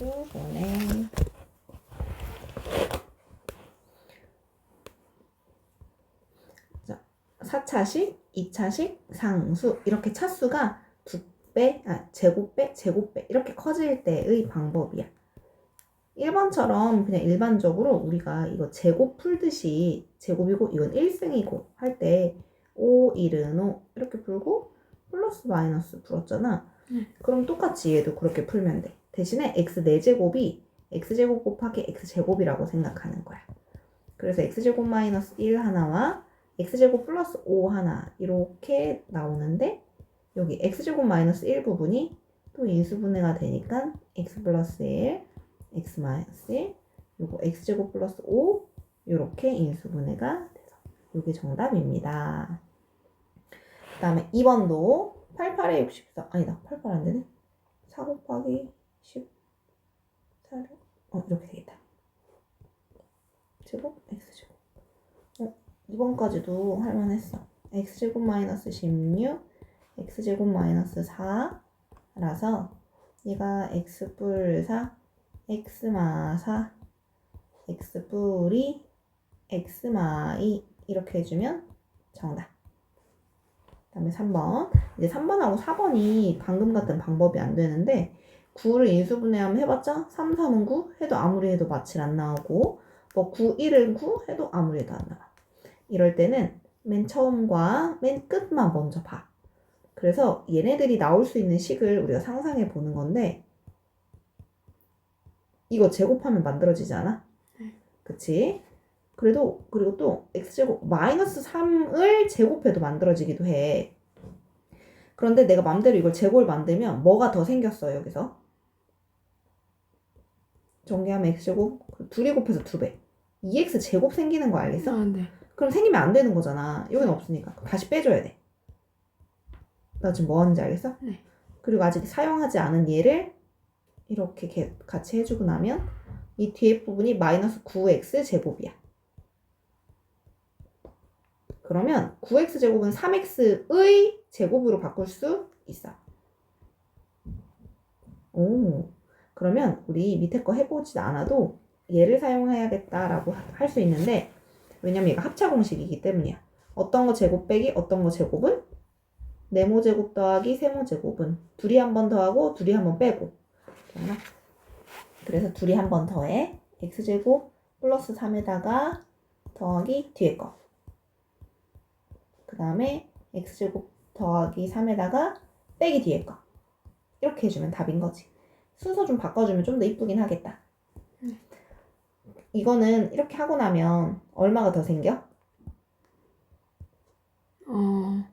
인수분해. 자, 4차식, 2차식, 상수 이렇게 차수가 두 배, 아, 제곱배, 제곱배 이렇게 커질 때의 방법이야. 1번처럼 그냥 일반적으로 우리가 이거 제곱 풀듯이 제곱이고 이건 1승이고 할 때 5, 1은 5 이렇게 풀고 플러스 마이너스 풀었잖아. 네. 그럼 똑같이 얘도 그렇게 풀면 돼. 대신에 x 4제곱이 x제곱 곱하기 x제곱이라고 생각하는 거야. 그래서 x제곱 마이너스 1 하나와 x제곱 플러스 5 하나 이렇게 나오는데 여기 x제곱 마이너스 1 부분이 또 인수분해가 되니까 x 플러스 1, x 마이너스 1, 요거 x제곱 플러스 5 이렇게 인수분해가 돼서 이게 정답입니다. 그 다음에 2번도 88에 64 아니다 88 안 되네 4 곱하기 14를 어 이렇게 되겠다. 제곱? X제곱. 어 2번까지도 할만했어. X제곱 마이너스 16 x제곱 마이너스 4라서 얘가 x뿔 4 x마 4 x뿔이 x마 2 이렇게 해주면 정답. 그 다음에 3번. 이제 3번하고 4번이 방금 같은 방법이 안 되는데 9를 인수분해하면 해봤자 3, 3은 9 해도 아무리 해도 마칠 안 나오고 뭐 9, 1은 9 해도 아무리 해도 안 나와. 이럴 때는 맨 처음과 맨 끝만 먼저 봐. 그래서 얘네들이 나올 수 있는 식을 우리가 상상해 보는 건데 이거 제곱하면 만들어지지 않아? 그치? 그래도 그리고 또 x제곱 마이너스 3을 제곱해도 만들어지기도 해. 그런데 내가 맘대로 이걸 제곱을 만들면 뭐가 더 생겼어 여기서? 정리하면 x제곱 그 둘이 곱해서 2배. 2x 제곱 생기는 거 알겠어? 아, 네. 그럼 생기면 안 되는 거잖아. 여기는 없으니까. 다시 빼줘야 돼. 나 지금 뭐 하는지 알겠어? 네. 그리고 아직 사용하지 않은 얘를 이렇게 개- 같이 해주고 나면 이 뒤에 부분이 마이너스 9x 제곱이야. 그러면 9x 제곱은 3x의 제곱으로 바꿀 수 있어. 오, 그러면 우리 밑에 거 해보지 않아도 얘를 사용해야겠다라고 할 수 있는데 왜냐면 얘가 합차 공식이기 때문이야. 어떤 거 제곱 빼기 어떤 거 제곱은 네모 제곱 더하기 세모 제곱은 둘이 한 번 더하고 둘이 한 번 빼고? 그래서 둘이 한 번 더해 x 제곱 플러스 3에다가 더하기 뒤에 거. 그 다음에 x 제곱 더하기 3에다가 빼기 뒤에 거. 이렇게 해주면 답인 거지. 순서 좀 바꿔주면 좀 더 이쁘긴 하겠다. 이거는 이렇게 하고 나면 얼마가 더 생겨? 어,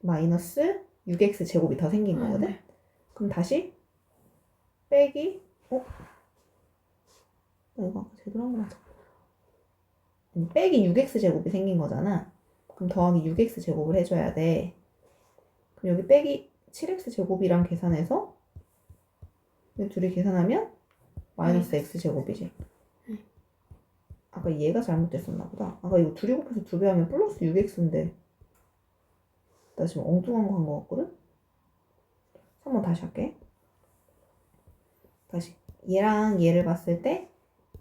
마이너스 6x 제곱이 더 생긴 아, 거거든? 네. 그럼 다시 빼기 어? 나 이거 제대로 한 거 맞아 빼기 6x 제곱이 생긴 거잖아 그럼 더하기 6x 제곱을 해줘야 돼 그럼 여기 빼기 7x 제곱이랑 계산해서 이 둘이 계산하면 마이너스 x 제곱이지 아까 얘가 잘못됐었나 보다 아까 이거 둘이 곱해서 두 배 하면 플러스 6x인데 나 지금 엉뚱한 거 한 거 같거든? 한번 다시 할게. 다시. 얘랑 얘를 봤을 때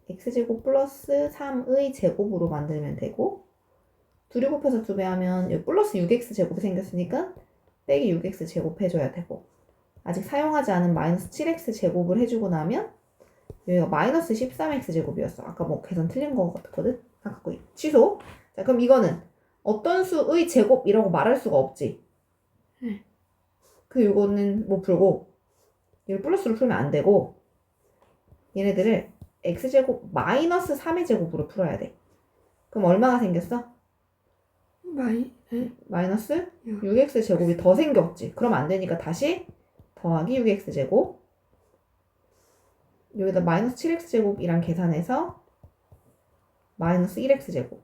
x제곱 플러스 3의 제곱으로 만들면 되고 둘이 곱해서 두 배 하면 여기 플러스 6x 제곱이 생겼으니까 빼기 6x 제곱 해줘야 되고 아직 사용하지 않은 마이너스 7x 제곱을 해주고 나면 여기가 마이너스 13x 제곱이었어. 아까 뭐 계산 틀린 거 같거든? 아까 거 취소. 자 그럼 이거는 어떤 수의 제곱이라고 말할 수가 없지. 네. 그 이거는 못 풀고 이걸 플러스로 풀면 안 되고 얘네들을 x제곱 마이너스 3의 제곱으로 풀어야 돼. 그럼 얼마가 생겼어? 마이, 네. 마이너스 육. 6x 제곱이 더 생겼지. 그럼 안 되니까 다시 더하기 6x 제곱. 여기다 마이너스 7x 제곱이랑 계산해서 마이너스 1x 제곱.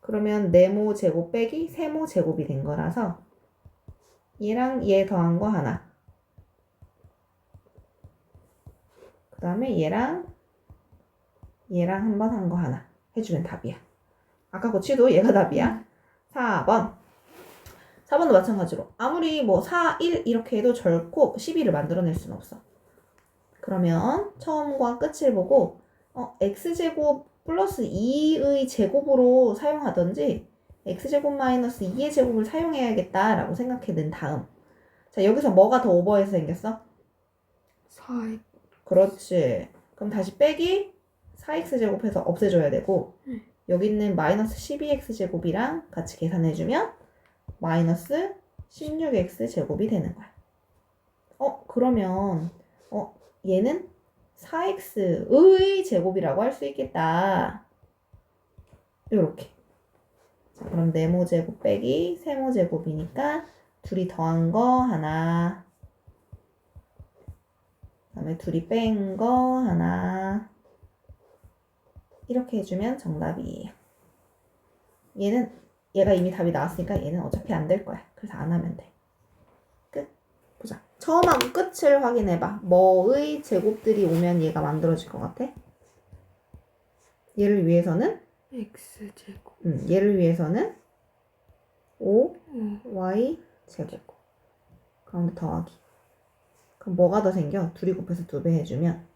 그러면 네모 제곱 빼기 세모 제곱이 된 거라서 얘랑 얘 더한 거 하나. 그 다음에 얘랑 얘랑 한 번 한 거 하나 해주면 답이야. 아까 그 취도 얘가 답이야. 4번 4번도 마찬가지로 아무리 뭐 4, 1 이렇게 해도 결코 12를 만들어낼 수는 없어. 그러면 처음과 끝을 보고 어, x제곱 플러스 2의 제곱으로 사용하던지 x제곱 마이너스 2의 제곱을 사용해야겠다라고 생각해낸 다음 자 여기서 뭐가 더 오버해서 생겼어? 4x 그렇지. 그럼 다시 빼기 4x제곱해서 없애줘야 되고 네. 여기 있는 마이너스 12x제곱이랑 같이 계산해주면 마이너스 16x제곱이 되는 거야. 어 그러면 어 얘는 4x의 제곱이라고 할 수 있겠다. 요렇게. 자, 그럼 네모 제곱 빼기 세모 제곱이니까 둘이 더한 거 하나. 그다음에 둘이 뺀 거 하나. 이렇게 해주면 정답이에요. 얘는 얘가 이미 답이 나왔으니까 얘는 어차피 안 될 거야. 그래서 안 하면 돼. 끝. 보자. 처음하고 끝을 확인해봐. 뭐의 제곱들이 오면 얘가 만들어질 것 같아? 얘를 위해서는 x제곱 음, 얘를 위해서는 5 5 y 제곱. 그럼 더하기. 그럼 뭐가 더 생겨? 둘이 곱해서 두 배 해주면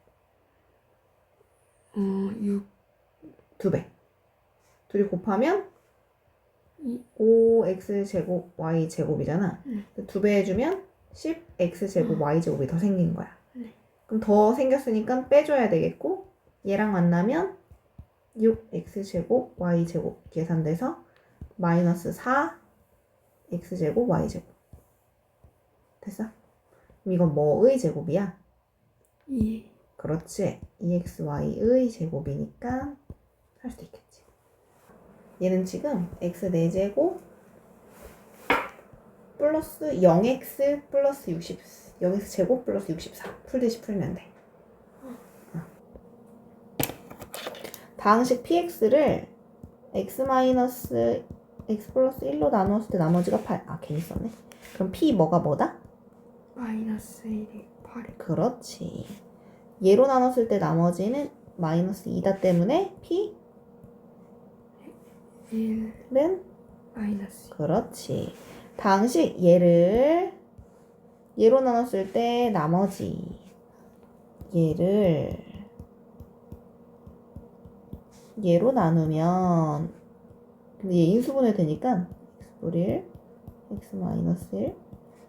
어, 6 두 배. 둘이 곱하면 이. 5x 제곱 y 제곱이잖아. 네. 두배 해주면 10x 제곱 y 제곱이 더 생긴 거야. 네. 그럼 더 생겼으니까 빼줘야 되겠고 얘랑 만나면 6x 제곱 y 제곱 계산돼서 마이너스 4 x 제곱 y 제곱 됐어? 그럼 이건 뭐의 제곱이야? 2 그렇지. 2xy의 제곱이니까 할 수 있겠지. 얘는 지금 x 4제곱 플러스 0x 플러스 60, 0x 제곱 플러스 64 풀듯이 풀면 돼. 어. 다항식 px를 x 마이너스 x 플러스 1로 나누었을 때 나머지가 8. 아, 괜히 썼네. 그럼 p 뭐가 뭐다? 마이너스 1이 8 그렇지. 얘로 나눴을 때 나머지는 마이너스 2다 때문에 p 는1 마이너스 그렇지. 당식 얘를 얘로 나눴을 때 나머지 얘를 얘로 나누면 근데 얘 인수분해 되니까 x 1 x 마이너스 1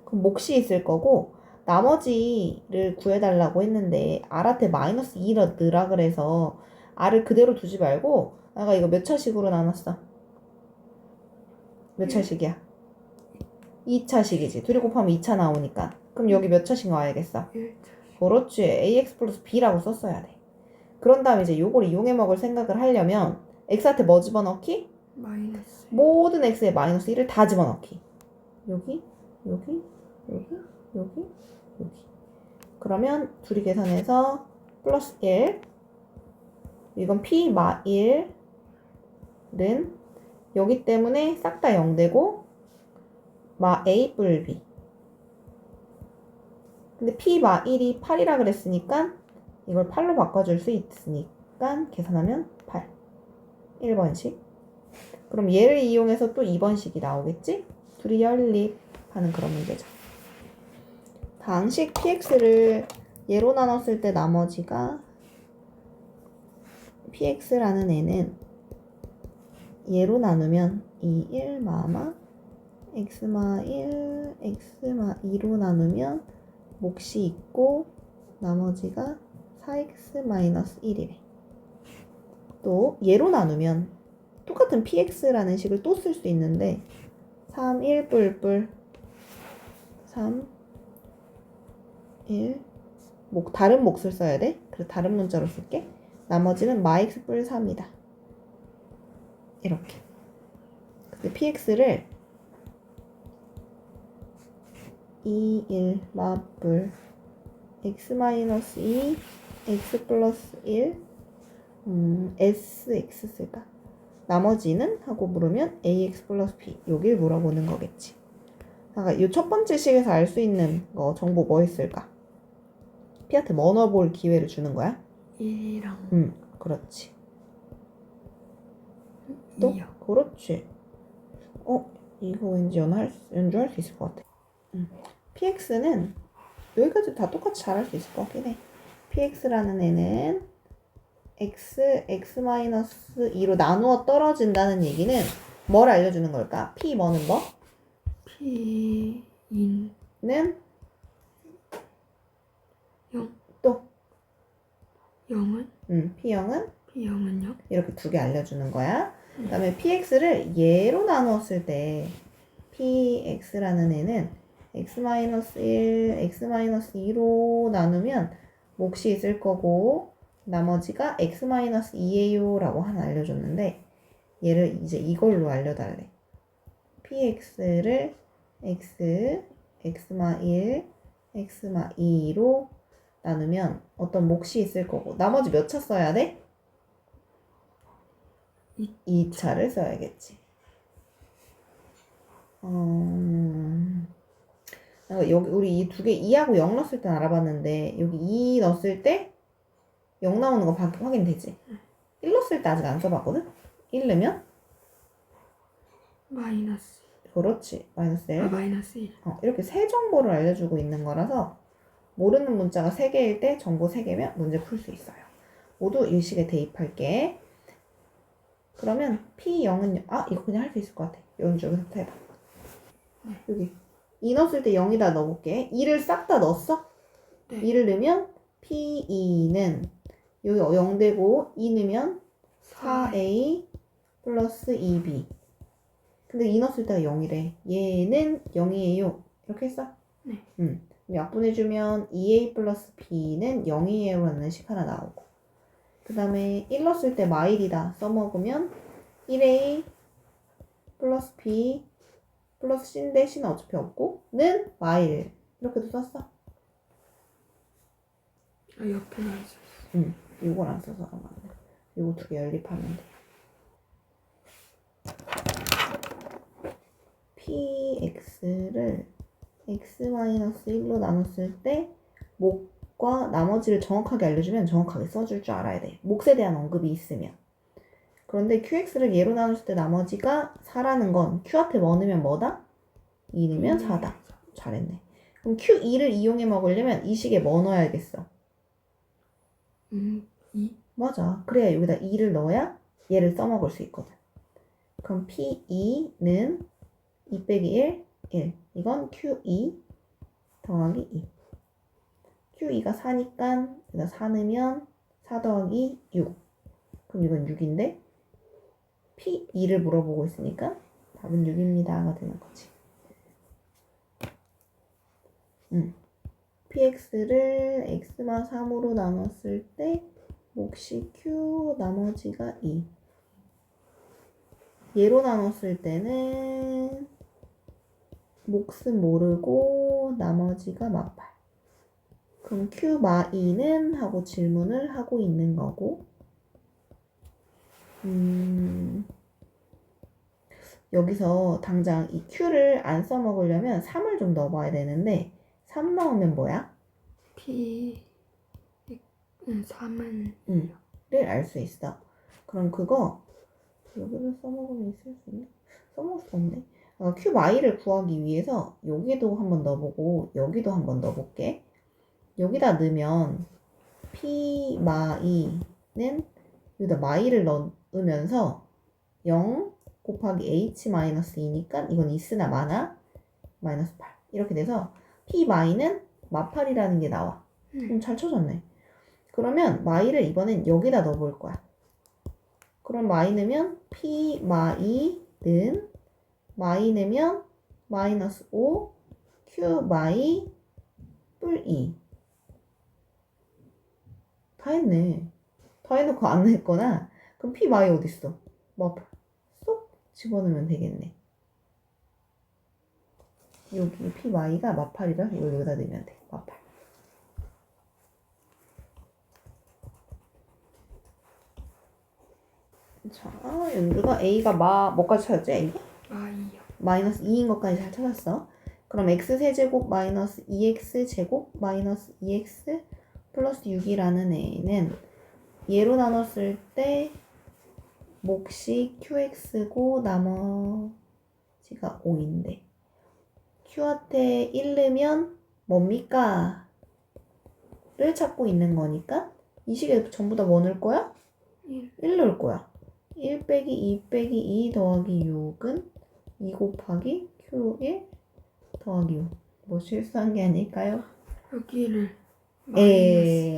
그럼 몫이 있을 거고 나머지를 구해달라고 했는데 r한테 마이너스 2를 넣으라 그래서 r을 그대로 두지 말고 내가 이거 몇 차식으로 나눴어? 몇 차식이야? 2차식이지. 둘이 곱하면 2차 나오니까. 그럼 여기 몇 차식 나와야겠어? 1 그렇지. ax 플러스 b라고 썼어야 돼. 그런 다음에 이제 요걸 이용해 먹을 생각을 하려면 x한테 뭐 집어넣기? 마이너스 모든 x에 마이너스 1을 다 집어넣기. 여기, 여기, 여기, 여기, 여기. 그러면 둘이 계산해서 플러스 1. 이건 p 마 1은 여기 때문에 싹 다 0되고 마 a 뿔 b. 근데 p 마 1이 8이라 그랬으니까 이걸 8로 바꿔줄 수 있으니까 계산하면 8. 1번씩. 그럼 얘를 이용해서 또 2번식이 나오겠지? 둘이 연립하는 그런 문제죠. 다항식 px를 얘로 나눴을 때 나머지가 px라는 애는 얘로 나누면 이 1마마 x마 1 x마 2로 나누면 몫이 있고 나머지가 4x 마이너스 1이래. 또 얘로 나누면 똑같은 px라는 식을 또 쓸 수 있는데 3, 1 뿔뿔 3, 1 목, 다른 몫을 써야 돼. 그래서 다른 문자로 쓸게. 나머지는 마x 뿔 3이다. 이렇게. 근데 px를 2, 1, 마뿔 x 마이너스 2, x 플러스 1, 음, sx 쓸까? 나머지는 하고 물으면 ax 플러스 b 여길 물어보는 거겠지. 그러니까 이 첫 번째 식에서 알 수 있는 거 정보 뭐 있을까? p한테 뭐 넣어볼 기회를 주는 거야? 1이랑 응, 그렇지. 또? 2요 그렇지. 어, 이거 왠지 연할, 수- 연주할 수 있을 것 같아. 음. px는 여기까지 다 똑같이 잘할 수 있을 것 같긴 해. px라는 애는 x, x-2로 나누어 떨어진다는 얘기는 뭘 알려주는 걸까? p 뭐는 뭐? P 인는0 또, 0은 음, p0은 P 0은요? 이렇게 두 개 알려주는 거야. 그 다음에 px를 얘로 나누었을 때 px라는 애는 x-1, x-2로 나누면 몫이 있을 거고 나머지가 x-2예요 라고 하나 알려줬는데 얘를 이제 이걸로 알려달래. px를 x, x-1, x-2로 나누면 어떤 몫이 있을 거고 나머지 몇 차 써야 돼? 이- 2차를 써야겠지. 어, 어, 여기 우리 이 두 개 2하고 0 넣었을 땐 알아봤는데 여기 2 넣었을 때 0 나오는 거 바- 확인되지? 1 넣었을 때 아직 안 써봤거든? 1 넣으면 마이너스 그렇지 마이너스 1 아 마이너스 1 어, 이렇게 세 정보를 알려주고 있는 거라서 모르는 문자가 세 개일 때 정보 세 개면 문제 풀 수 있어요. 모두 일식에 대입할게. 그러면 P0은 아 이거 그냥 할 수 있을 것 같아. 연주 여기서부터 해봐. 여기 2 넣었을 때 0이다 넣어볼게. 2를 싹 다 넣었어? 네. 2를 넣으면 P2는 여기 0 되고 2 넣으면 4A 플러스 2B. 근데 2 넣었을 때가 0이래. 얘는 0이에요. 이렇게 했어? 네. 응. 그럼 약분해주면 2A 플러스 B는 0이에요 라는 식 하나 나오고. 그 다음에 1 넣었을 때 마일이다. 써먹으면 1A 플러스 B 플러스 C인데 C는 어차피 없고 는 마일. 이렇게도 썼어. 아 옆에 나있어 응. 이걸 안 써서 아니야. 이거 두 개 연립하면 돼. px를 x-1로 나눴을 때 목 과 나머지를 정확하게 알려주면 정확하게 써줄 줄 알아야 돼. 몫에 대한 언급이 있으면. 그런데 qx를 얘로 나눴을 때 나머지가 4라는 건 q 앞에 뭐 넣으면 뭐다? 2 넣으면 4다. 잘했네. 그럼 q2를 이용해 먹으려면 이 식에 뭐 넣어야겠어? 음, 2 맞아. 그래야 여기다 2를 넣어야 얘를 써먹을 수 있거든. 그럼 P2는 2 빼기 1, 1. 이건 Q2 더하기 2. Q2가 4니까 여기다 4 넣으면 4 더하기 6. 그럼 이건 6인데 P2를 물어보고 있으니까 답은 6입니다가 되는 거지. 음. px를 x만 3으로 나눴을 때 몫이 q 나머지가 2 얘로 나눴을 때는 몫은 모르고 나머지가 마팔 그럼 q 마 2는 하고 질문을 하고 있는 거고 음 여기서 당장 이 q를 안 써먹으려면 3을 좀 넣어봐야 되는데 3 넣으면 뭐야? P 음, 3은 를알 수 있어. 그럼 그거 여기를 써먹으면 있을 수 있나? 써먹을 수 없네. 아, 큐 마이를 구하기 위해서 여기도 한번 넣어보고 여기도 한번 넣어볼게. 여기다 넣으면 p 마이는 여기다 마이를 넣으면서 0 곱하기 h 마이너스 2니까 이건 있으나 마나 마이너스 8 이렇게 돼서 p 마이는 마8이라는 게 나와. 음, 잘 쳐졌네. 그러면 마이를 이번엔 여기다 넣어볼 거야. 그럼 마이 넣으면 p 마이는 마이 넣으면 마이너스 5 q 마이 뿔 2. 다 했네. 다 해놓고 안 했거나 그럼 p 마이 어딨어? 뭐 쏙 집어넣으면 되겠네. 여기 p 마이가 마팔이라 이걸 여기다 넣으면 돼. 마팔. 자, 연주가 A가 마, 뭐까지 찾았지? A가? 마이요 마이너스 2인 것까지 잘 찾았어. 그럼 x 세제곱 마이너스 2x 제곱 마이너스 2x 플러스 6이라는 애는 얘로 나눴을 때 몫이 qx고 나머지가 C가 5인데 Q한테 1 넣으면 뭡니까? 를 찾고 있는 거니까 이 식에 전부 다 뭐 넣을 거야? 1. 1 넣을 거야. 1 빼기 2 빼기 2 더하기 6은 2 곱하기 Q1 더하기 6. 뭐 실수한 게 아닐까요? 여기를 에